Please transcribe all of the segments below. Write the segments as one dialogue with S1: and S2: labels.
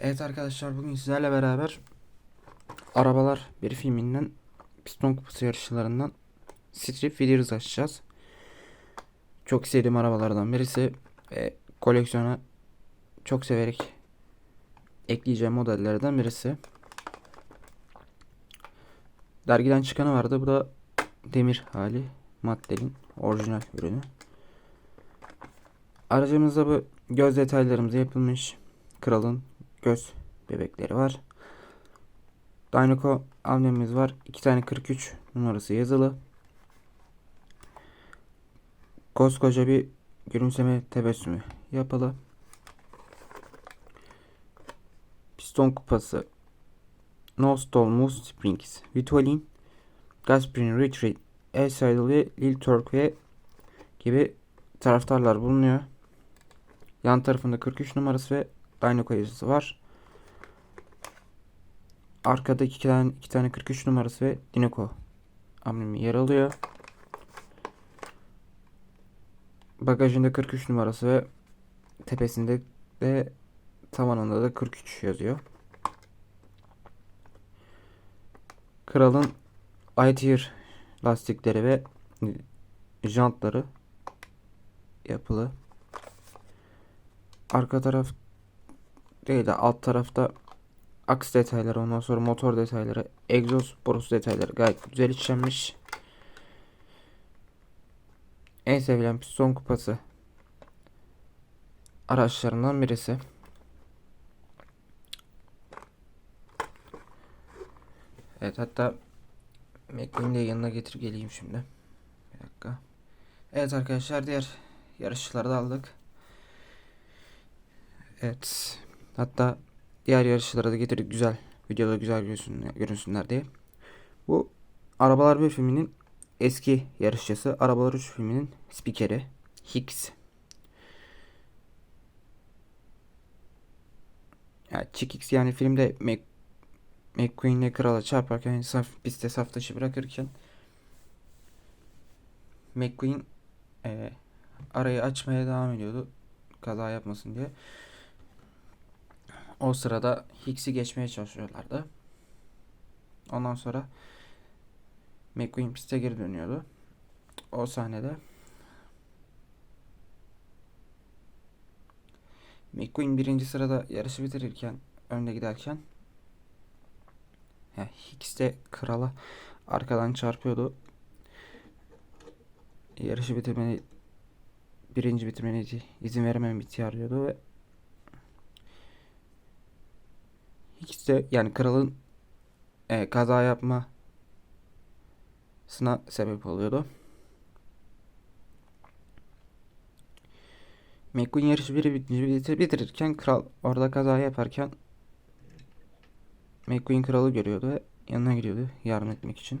S1: Evet arkadaşlar bugün sizlerle beraber Arabalar bir filminden piston kupası yarışlarından strip videos açacağız. Çok sevdiğim arabalardan birisi ve koleksiyona çok severek ekleyeceğim modellerden birisi. Dergiden çıkanı vardı. Bu da demir hali. Mattel'in orijinal ürünü. Aracımızda bu göz detaylarımız yapılmış. Kralın göz bebekleri var. Dynaco amblemimiz var. 2 tane 43 numarası yazılı. Koskoca bir gülümseme tebessümü yapılı. Piston kupası. No Stall Move Springs. Vitolin. Gasprin Retreat. El Seidel ve Lil Turk ve gibi taraftarlar bulunuyor. Yan tarafında 43 numarası ve Dynaco yazısı var. Arkada iki tane, iki tane 43 numarası ve Dinoco amblemi yer alıyor. Bagajında 43 numarası ve tepesinde de tavanında da 43 yazıyor. Kralın Lightyear lastikleri ve jantları yapılı. Arka taraf değil de alt tarafta aks detayları ondan sonra motor detayları egzoz borusu detayları gayet güzel işlenmiş. En sevilen piston kupası araçlarından birisi. Evet hatta McQueen'i de yanına getir geleyim şimdi. Bir dakika. Evet arkadaşlar diğer yarışçıları da aldık. Evet. Hatta diğer yarışçılara da getirdik güzel. Videoda güzel görünsünler, görünsünler diye. Bu Arabalar 1 filminin eski yarışçısı. Arabalar 3 filminin spikeri. Hicks. Yani Chick yani filmde Mac McQueen'le krala çarparken saf, pistte saf dışı bırakırken McQueen e, arayı açmaya devam ediyordu. Kaza yapmasın diye. O sırada Hicks'i geçmeye çalışıyorlardı. Ondan sonra McQueen piste geri dönüyordu. O sahnede McQueen birinci sırada yarışı bitirirken önde giderken Hicks de krala arkadan çarpıyordu. Yarışı bitirmeni birinci bitirmeni izin veremem arıyordu ve Hicks de yani kralın e, kaza yapmasına sebep oluyordu. McQueen yarışı biri bitir, bitirirken kral orada kaza yaparken McQueen kralı görüyordu ve yanına gidiyordu yardım etmek için.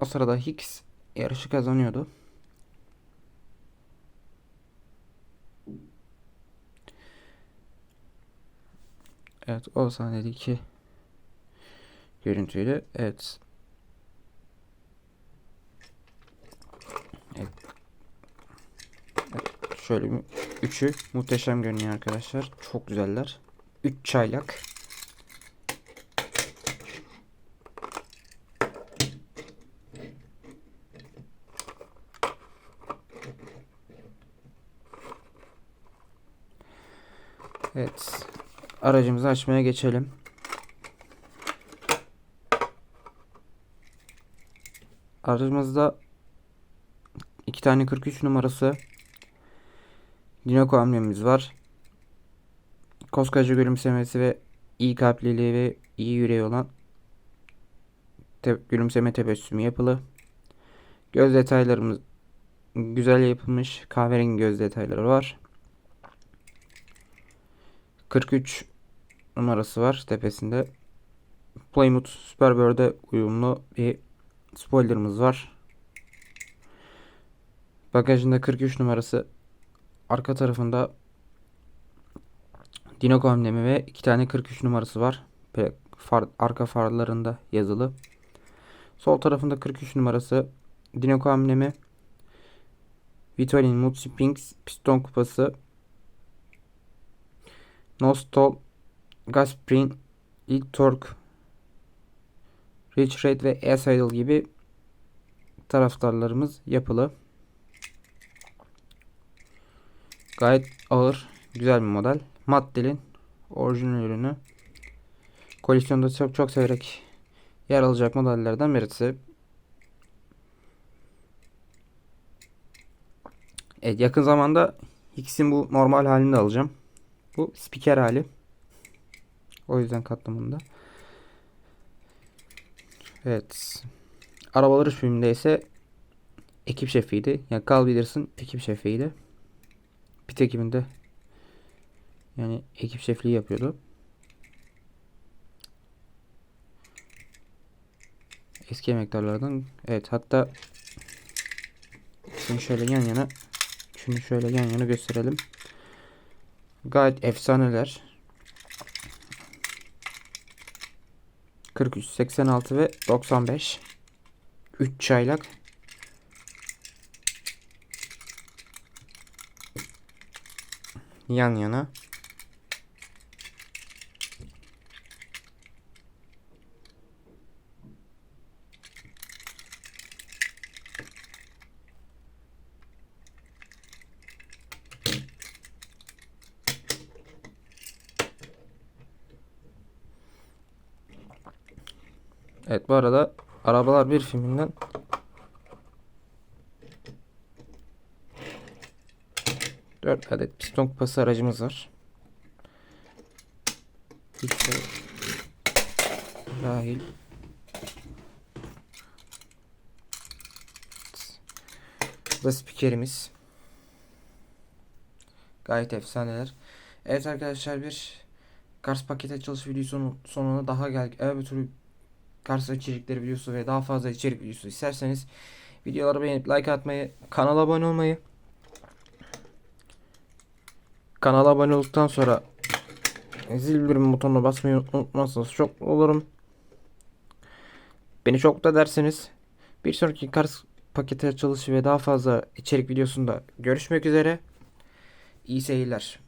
S1: O sırada Hicks yarışı kazanıyordu. Evet o sahnedeki görüntüydü. Evet. Evet. evet. Şöyle bir üçü muhteşem görünüyor arkadaşlar. Çok güzeller. 3 çaylak. Evet. Aracımızı açmaya geçelim. Aracımızda iki tane 43 numarası Dinoco amblemiz var. Koskoca gülümsemesi ve iyi kalpliliği ve iyi yüreği olan te gülümseme tebessümü yapılı. Göz detaylarımız güzel yapılmış kahverengi göz detayları var. 43 numarası var tepesinde. Plymouth Superbird'e uyumlu bir spoilerımız var. Bagajında 43 numarası arka tarafında Dinoco amblemi ve iki tane 43 numarası var. Far, arka farlarında yazılı. Sol tarafında 43 numarası Dinoco amblemi. Vitolin Mood Springs piston kupası Nostol, Gasprin, ilk Torque, Rich Red ve E-Sidle gibi taraftarlarımız yapılı. Gayet ağır, güzel bir model. Mattel'in orijinal ürünü. Koleksiyonda çok çok severek yer alacak modellerden birisi. Evet yakın zamanda X'in bu normal halini de alacağım. Bu spiker hali. O yüzden katlamında. Evet. Arabaları filminde ise ekip şefiydi. Yani Carl Wilders'ın ekip şefiydi. Pit ekibinde yani ekip şefliği yapıyordu. Eski emektarlardan. Evet hatta şunu şöyle yan yana şunu şöyle yan yana gösterelim. Gayet efsaneler. 43, 86 ve 95. 3 çaylak. Yan yana. Evet bu arada Arabalar bir filminden Dört adet piston kupası aracımız var. İşte dahil. Bu da spikerimiz. Gayet efsaneler. Evet arkadaşlar bir Kars paket açılış videosunun sonuna daha geldik. Eğer bir türlü Kars içerikleri videosu ve daha fazla içerik videosu isterseniz videoları beğenip like atmayı, kanala abone olmayı kanala abone olduktan sonra zil bildirim butonuna basmayı unutmazsanız çok olurum. Beni çok da derseniz bir sonraki Kars paketi açılışı ve daha fazla içerik videosunda görüşmek üzere. İyi seyirler.